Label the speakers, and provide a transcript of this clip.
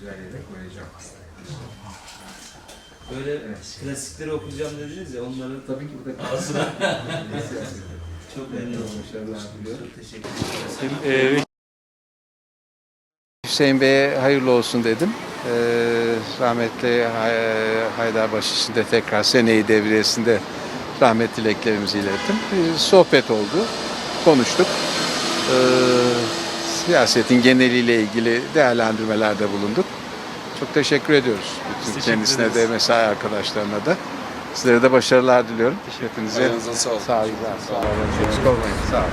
Speaker 1: güzel yere koyacağım.
Speaker 2: Böyle klasikleri okuyacağım dediniz ya onları
Speaker 1: Tabii ki burada
Speaker 2: ağzına
Speaker 1: siyaset.
Speaker 2: çok memnun
Speaker 1: diliyorum.
Speaker 2: Çok teşekkür ederim.
Speaker 3: Ee, Hüseyin Bey'e hayırlı olsun dedim. Ee, rahmetli Hay- Haydarbaşı için de tekrar seneyi devriyesinde rahmet dileklerimizi ilettim. Bir sohbet oldu, konuştuk. Ee, siyasetin geneliyle ilgili değerlendirmelerde bulunduk. Çok teşekkür ediyoruz. Bütün
Speaker 4: teşekkür
Speaker 3: kendisine de
Speaker 4: ederiz.
Speaker 3: mesai arkadaşlarına da. Sizlere de başarılar diliyorum. Hepinize
Speaker 4: Ayağınıza sağlık.
Speaker 3: sağ olun. Sağ olun. Eksik olmayın. Sağ olun.